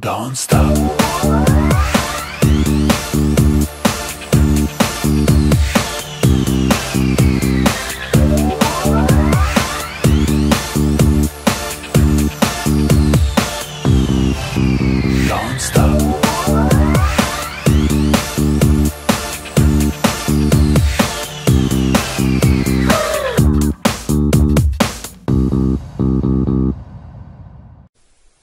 Don't stop.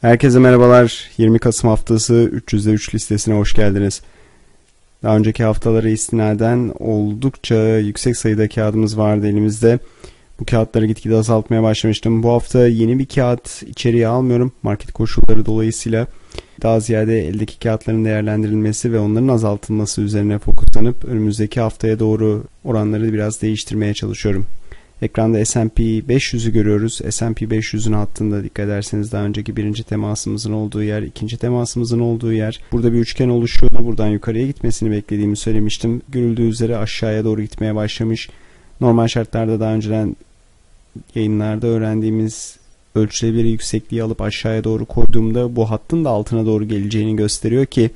Herkese merhabalar. 20 Kasım haftası 300'de 3 listesine hoş geldiniz. Daha önceki haftalara istinaden oldukça yüksek sayıda kağıdımız vardı elimizde. Bu kağıtları gitgide azaltmaya başlamıştım. Bu hafta yeni bir kağıt içeriye almıyorum. Market koşulları dolayısıyla daha ziyade eldeki kağıtların değerlendirilmesi ve onların azaltılması üzerine fokuslanıp önümüzdeki haftaya doğru oranları biraz değiştirmeye çalışıyorum. Ekranda S&P 500'ü görüyoruz. S&P 500'ün hattında dikkat ederseniz daha önceki birinci temasımızın olduğu yer, ikinci temasımızın olduğu yer. Burada bir üçgen oluşuyordu. Buradan yukarıya gitmesini beklediğimi söylemiştim. Görüldüğü üzere aşağıya doğru gitmeye başlamış. Normal şartlarda daha önceden yayınlarda öğrendiğimiz ölçülebilir yüksekliği alıp aşağıya doğru koyduğumda bu hattın da altına doğru geleceğini gösteriyor ki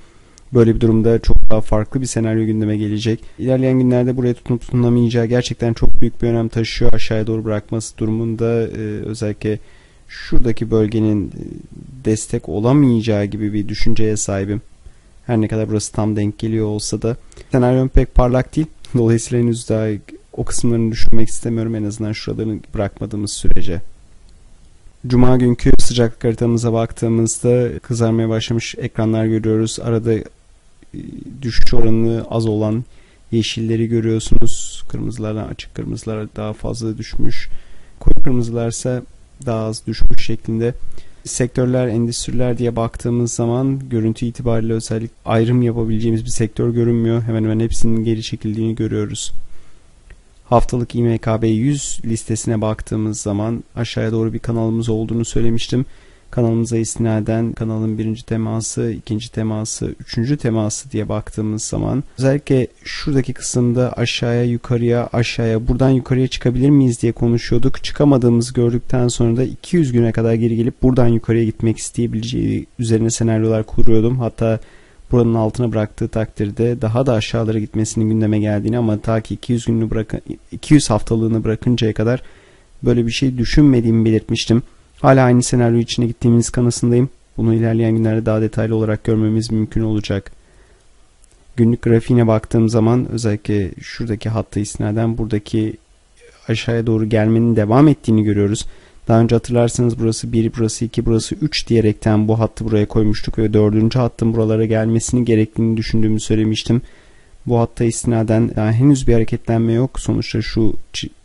Böyle bir durumda çok daha farklı bir senaryo gündeme gelecek. İlerleyen günlerde buraya tutunup tutunamayacağı gerçekten çok büyük bir önem taşıyor. Aşağıya doğru bırakması durumunda e, özellikle şuradaki bölgenin e, destek olamayacağı gibi bir düşünceye sahibim. Her ne kadar burası tam denk geliyor olsa da senaryo pek parlak değil. Dolayısıyla henüz daha o kısımlarını düşünmek istemiyorum en azından şuralarını bırakmadığımız sürece. Cuma günkü sıcaklık haritamıza baktığımızda kızarmaya başlamış ekranlar görüyoruz. Arada düşüş oranı az olan yeşilleri görüyorsunuz. Kırmızılardan açık kırmızılar daha fazla düşmüş. Koyu kırmızılar ise daha az düşmüş şeklinde. Sektörler, endüstriler diye baktığımız zaman görüntü itibariyle özellikle ayrım yapabileceğimiz bir sektör görünmüyor. Hemen hemen hepsinin geri çekildiğini görüyoruz. Haftalık İMKB 100 listesine baktığımız zaman aşağıya doğru bir kanalımız olduğunu söylemiştim. Kanalımıza istinaden kanalın birinci teması, ikinci teması, üçüncü teması diye baktığımız zaman özellikle şuradaki kısımda aşağıya yukarıya aşağıya buradan yukarıya çıkabilir miyiz diye konuşuyorduk. Çıkamadığımızı gördükten sonra da 200 güne kadar geri gelip buradan yukarıya gitmek isteyebileceği üzerine senaryolar kuruyordum. Hatta buranın altına bıraktığı takdirde daha da aşağılara gitmesinin gündeme geldiğini ama ta ki 200 gününü bırakın 200 haftalığını bırakıncaya kadar böyle bir şey düşünmediğimi belirtmiştim. Hala aynı senaryo içine gittiğimiz kanısındayım. Bunu ilerleyen günlerde daha detaylı olarak görmemiz mümkün olacak. Günlük grafiğine baktığım zaman özellikle şuradaki hattı istinaden buradaki aşağıya doğru gelmenin devam ettiğini görüyoruz. Daha önce hatırlarsanız burası 1, burası 2, burası 3 diyerekten bu hattı buraya koymuştuk ve dördüncü hattın buralara gelmesini gerektiğini düşündüğümü söylemiştim. Bu hatta istinaden yani henüz bir hareketlenme yok. Sonuçta şu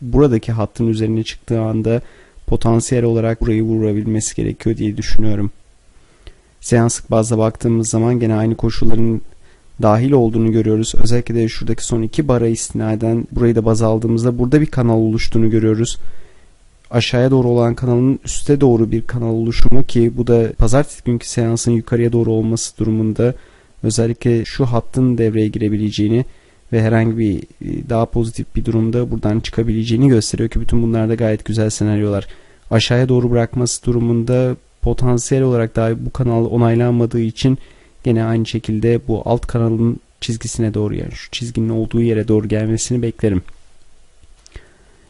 buradaki hattın üzerine çıktığı anda potansiyel olarak burayı vurabilmesi gerekiyor diye düşünüyorum. Seanslık bazda baktığımız zaman gene aynı koşulların dahil olduğunu görüyoruz. Özellikle de şuradaki son iki bara istinaden burayı da baz aldığımızda burada bir kanal oluştuğunu görüyoruz. Aşağıya doğru olan kanalın üste doğru bir kanal oluşumu ki bu da pazartesi günkü seansın yukarıya doğru olması durumunda özellikle şu hattın devreye girebileceğini ve herhangi bir e, daha pozitif bir durumda buradan çıkabileceğini gösteriyor ki bütün bunlar da gayet güzel senaryolar. Aşağıya doğru bırakması durumunda potansiyel olarak daha bu kanal onaylanmadığı için gene aynı şekilde bu alt kanalın çizgisine doğru yani şu çizginin olduğu yere doğru gelmesini beklerim.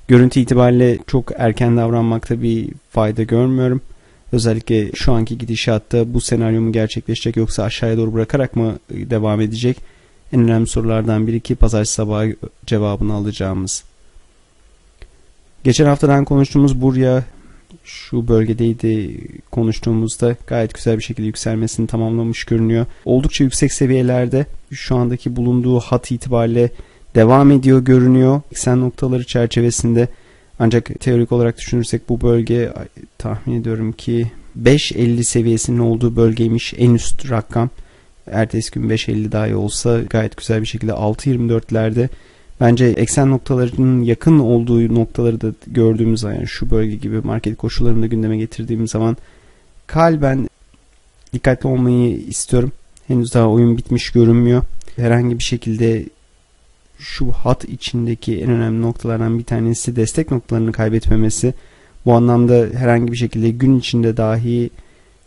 Görüntü itibariyle çok erken davranmakta bir fayda görmüyorum. Özellikle şu anki gidişatta bu senaryo mu gerçekleşecek yoksa aşağıya doğru bırakarak mı devam edecek? En önemli sorulardan biri ki pazartesi sabahı cevabını alacağımız. Geçen haftadan konuştuğumuz buraya şu bölgedeydi konuştuğumuzda gayet güzel bir şekilde yükselmesini tamamlamış görünüyor. Oldukça yüksek seviyelerde şu andaki bulunduğu hat itibariyle devam ediyor görünüyor. Eksen noktaları çerçevesinde ancak teorik olarak düşünürsek bu bölge tahmin ediyorum ki 5.50 seviyesinin olduğu bölgeymiş en üst rakam. Ertesi gün 5.50 dahi olsa gayet güzel bir şekilde 6.24'lerde bence eksen noktalarının yakın olduğu noktaları da gördüğümüz zaman yani şu bölge gibi market koşullarında gündeme getirdiğimiz zaman kalben dikkatli olmayı istiyorum. Henüz daha oyun bitmiş görünmüyor. Herhangi bir şekilde şu hat içindeki en önemli noktalardan bir tanesi destek noktalarını kaybetmemesi. Bu anlamda herhangi bir şekilde gün içinde dahi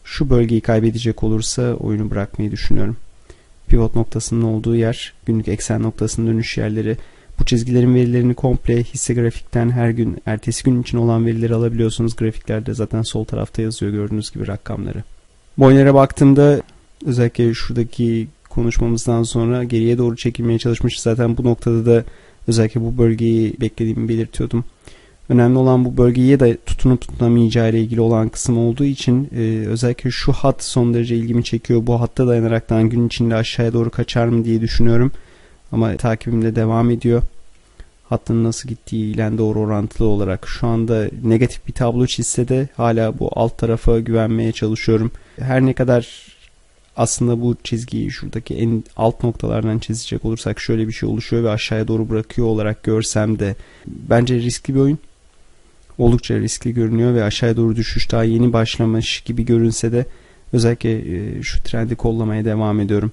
şu bölgeyi kaybedecek olursa oyunu bırakmayı düşünüyorum. Pivot noktasının olduğu yer, günlük eksen noktasının dönüş yerleri. Bu çizgilerin verilerini komple hisse grafikten her gün, ertesi gün için olan verileri alabiliyorsunuz. Grafiklerde zaten sol tarafta yazıyor gördüğünüz gibi rakamları. Boyner'e baktığımda özellikle şuradaki konuşmamızdan sonra geriye doğru çekilmeye çalışmış. Zaten bu noktada da özellikle bu bölgeyi beklediğimi belirtiyordum. Önemli olan bu bölgeye de tutunup tutunamayacağı ile ilgili olan kısım olduğu için e, özellikle şu hat son derece ilgimi çekiyor. Bu hatta dayanaraktan gün içinde aşağıya doğru kaçar mı diye düşünüyorum. Ama takibimde devam ediyor. Hattın nasıl gittiği ile doğru orantılı olarak şu anda negatif bir tablo çizse de hala bu alt tarafa güvenmeye çalışıyorum. Her ne kadar aslında bu çizgiyi şuradaki en alt noktalardan çizecek olursak şöyle bir şey oluşuyor ve aşağıya doğru bırakıyor olarak görsem de bence riskli bir oyun. Oldukça riskli görünüyor ve aşağıya doğru düşüş daha yeni başlamış gibi görünse de özellikle e, şu trendi kollamaya devam ediyorum.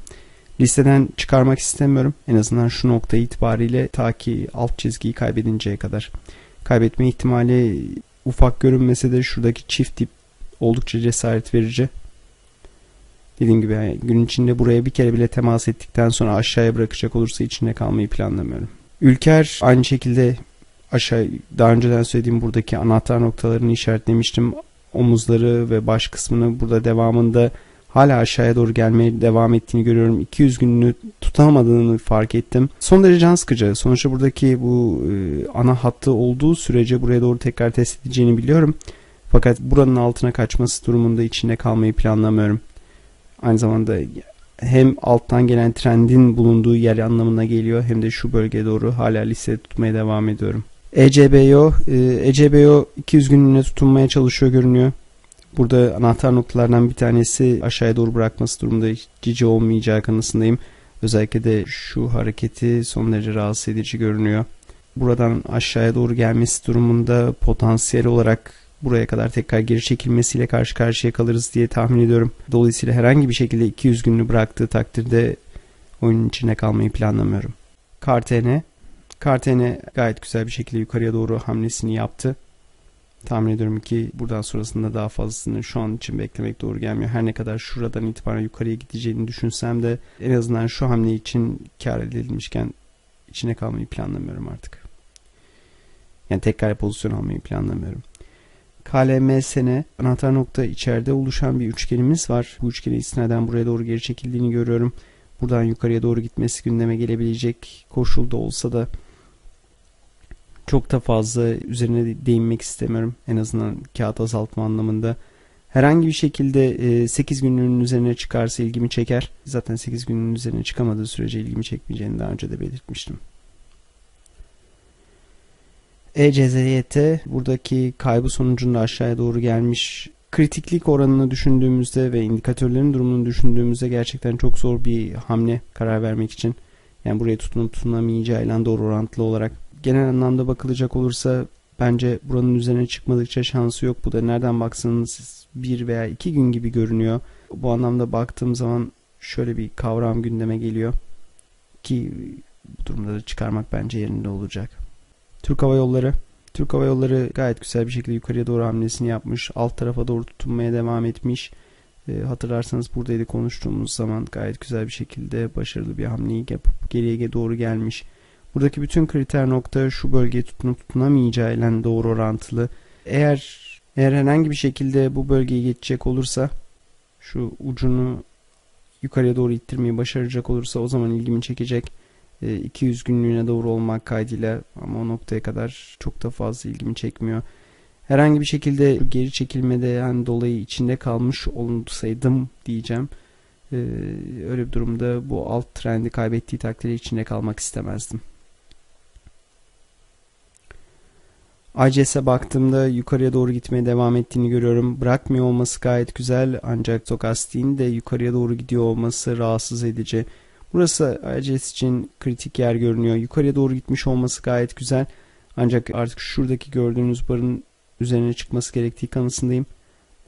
Listeden çıkarmak istemiyorum. En azından şu nokta itibariyle ta ki alt çizgiyi kaybedinceye kadar. Kaybetme ihtimali ufak görünmese de şuradaki çift dip oldukça cesaret verici. Dediğim gibi yani gün içinde buraya bir kere bile temas ettikten sonra aşağıya bırakacak olursa içinde kalmayı planlamıyorum. Ülker aynı şekilde aşağı daha önceden söylediğim buradaki anahtar noktalarını işaretlemiştim. Omuzları ve baş kısmını burada devamında hala aşağıya doğru gelmeye devam ettiğini görüyorum. 200 gününü tutamadığını fark ettim. Son derece can sıkıcı. Sonuçta buradaki bu e, ana hattı olduğu sürece buraya doğru tekrar test edeceğini biliyorum. Fakat buranın altına kaçması durumunda içinde kalmayı planlamıyorum. Aynı zamanda hem alttan gelen trendin bulunduğu yer anlamına geliyor hem de şu bölgeye doğru hala liste tutmaya devam ediyorum. ECBO, ECBO 200 günlüğüne tutunmaya çalışıyor görünüyor. Burada anahtar noktalardan bir tanesi aşağıya doğru bırakması durumunda cici olmayacağı kanısındayım. Özellikle de şu hareketi son derece rahatsız edici görünüyor. Buradan aşağıya doğru gelmesi durumunda potansiyel olarak buraya kadar tekrar geri çekilmesiyle karşı karşıya kalırız diye tahmin ediyorum. Dolayısıyla herhangi bir şekilde 200 gününü bıraktığı takdirde oyunun içine kalmayı planlamıyorum. Kartene Kartene gayet güzel bir şekilde yukarıya doğru hamlesini yaptı. Tahmin ediyorum ki buradan sonrasında daha fazlasını şu an için beklemek doğru gelmiyor. Her ne kadar şuradan itibaren yukarıya gideceğini düşünsem de en azından şu hamle için kar edilmişken içine kalmayı planlamıyorum artık. Yani tekrar pozisyon almayı planlamıyorum. KLMSN anahtar nokta içeride oluşan bir üçgenimiz var. Bu üçgeni istinaden buraya doğru geri çekildiğini görüyorum. Buradan yukarıya doğru gitmesi gündeme gelebilecek koşulda olsa da çok da fazla üzerine değinmek istemiyorum. En azından kağıt azaltma anlamında. Herhangi bir şekilde 8 günlüğünün üzerine çıkarsa ilgimi çeker. Zaten 8 günün üzerine çıkamadığı sürece ilgimi çekmeyeceğini daha önce de belirtmiştim. ECZYT buradaki kaybı sonucunda aşağıya doğru gelmiş. Kritiklik oranını düşündüğümüzde ve indikatörlerin durumunu düşündüğümüzde gerçekten çok zor bir hamle karar vermek için. Yani buraya tutunup tutunamayacağıyla doğru orantılı olarak genel anlamda bakılacak olursa bence buranın üzerine çıkmadıkça şansı yok. Bu da nereden baksanız bir veya iki gün gibi görünüyor. Bu anlamda baktığım zaman şöyle bir kavram gündeme geliyor ki bu durumda da çıkarmak bence yerinde olacak. Türk Hava Yolları Türk Hava Yolları gayet güzel bir şekilde yukarıya doğru hamlesini yapmış. Alt tarafa doğru tutunmaya devam etmiş. E, hatırlarsanız buradaydı konuştuğumuz zaman gayet güzel bir şekilde başarılı bir hamleyi yapıp geriye doğru gelmiş. Buradaki bütün kriter nokta şu bölgeye tutunup tutunamayacağı ile doğru orantılı. Eğer eğer herhangi bir şekilde bu bölgeyi geçecek olursa şu ucunu yukarıya doğru ittirmeyi başaracak olursa o zaman ilgimi çekecek. 200 e, günlüğüne doğru olmak kaydıyla ama o noktaya kadar çok da fazla ilgimi çekmiyor. Herhangi bir şekilde geri çekilmeden dolayı içinde kalmış olsaydım diyeceğim. Ee, öyle bir durumda bu alt trendi kaybettiği takdirde içinde kalmak istemezdim. ICS'e baktığımda yukarıya doğru gitmeye devam ettiğini görüyorum. Bırakmıyor olması gayet güzel ancak Stochastic'in de yukarıya doğru gidiyor olması rahatsız edici. Burası ICS için kritik yer görünüyor. Yukarıya doğru gitmiş olması gayet güzel. Ancak artık şuradaki gördüğünüz barın üzerine çıkması gerektiği kanısındayım.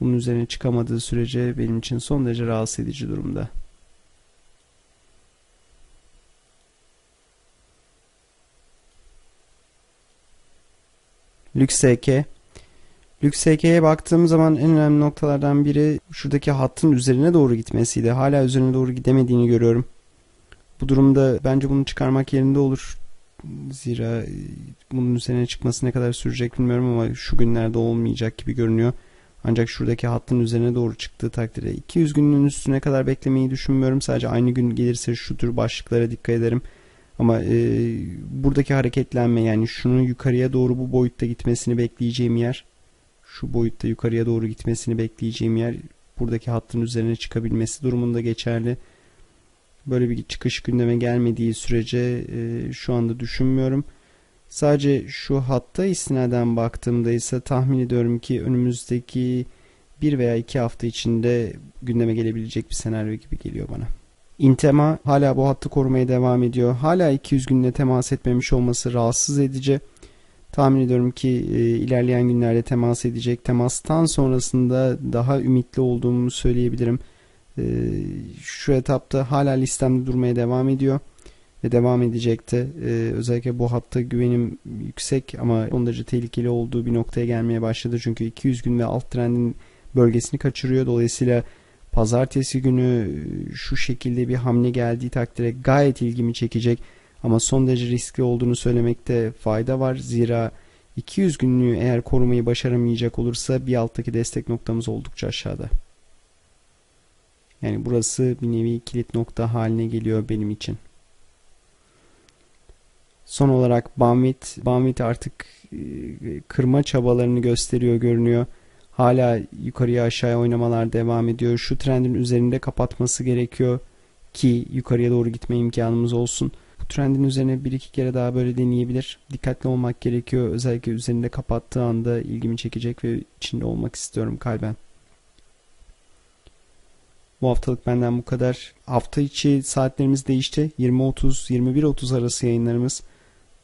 Bunun üzerine çıkamadığı sürece benim için son derece rahatsız edici durumda. Lüks SK LuxSK'ye baktığım zaman en önemli noktalardan biri şuradaki hattın üzerine doğru gitmesiydi. Hala üzerine doğru gidemediğini görüyorum. Bu durumda bence bunu çıkarmak yerinde olur. Zira bunun üzerine çıkması ne kadar sürecek bilmiyorum ama şu günlerde olmayacak gibi görünüyor. Ancak şuradaki hattın üzerine doğru çıktığı takdirde 200 günün üstüne kadar beklemeyi düşünmüyorum. Sadece aynı gün gelirse şu tür başlıklara dikkat ederim. Ama e, buradaki hareketlenme yani şunun yukarıya doğru bu boyutta gitmesini bekleyeceğim yer şu boyutta yukarıya doğru gitmesini bekleyeceğim yer buradaki hattın üzerine çıkabilmesi durumunda geçerli. Böyle bir çıkış gündeme gelmediği sürece e, şu anda düşünmüyorum. Sadece şu hatta istinaden baktığımda ise tahmin ediyorum ki önümüzdeki bir veya iki hafta içinde gündeme gelebilecek bir senaryo gibi geliyor bana. Intema hala bu hattı korumaya devam ediyor. Hala 200 günde temas etmemiş olması rahatsız edici. Tahmin ediyorum ki e, ilerleyen günlerde temas edecek. Temastan sonrasında daha ümitli olduğumu söyleyebilirim. E, şu etapta hala listemde durmaya devam ediyor ve devam edecekti. Ee, özellikle bu hatta güvenim yüksek ama son derece tehlikeli olduğu bir noktaya gelmeye başladı. Çünkü 200 gün ve alt trendin bölgesini kaçırıyor. Dolayısıyla pazartesi günü e, şu şekilde bir hamle geldiği takdirde gayet ilgimi çekecek. Ama son derece riskli olduğunu söylemekte fayda var. Zira 200 günlüğü eğer korumayı başaramayacak olursa bir alttaki destek noktamız oldukça aşağıda. Yani burası bir nevi kilit nokta haline geliyor benim için. Son olarak Banvit, Banvit artık e, kırma çabalarını gösteriyor görünüyor. Hala yukarıya aşağıya oynamalar devam ediyor. Şu trendin üzerinde kapatması gerekiyor ki yukarıya doğru gitme imkanımız olsun. Bu trendin üzerine bir iki kere daha böyle deneyebilir. Dikkatli olmak gerekiyor. Özellikle üzerinde kapattığı anda ilgimi çekecek ve içinde olmak istiyorum kalben. Bu haftalık benden bu kadar. Hafta içi saatlerimiz değişti. 20.30 21.30 arası yayınlarımız.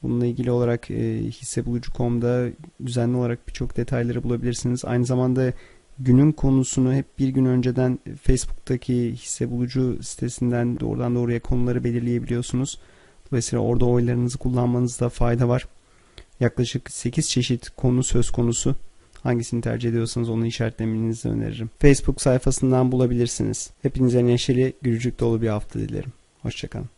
Bununla ilgili olarak e, hissebulucu.com'da düzenli olarak birçok detayları bulabilirsiniz. Aynı zamanda günün konusunu hep bir gün önceden Facebook'taki hissebulucu sitesinden doğrudan doğruya konuları belirleyebiliyorsunuz. Dolayısıyla orada oylarınızı kullanmanızda fayda var. Yaklaşık 8 çeşit konu söz konusu. Hangisini tercih ediyorsanız onu işaretlemenizi öneririm. Facebook sayfasından bulabilirsiniz. Hepinize neşeli, gülücük dolu bir hafta dilerim. Hoşçakalın.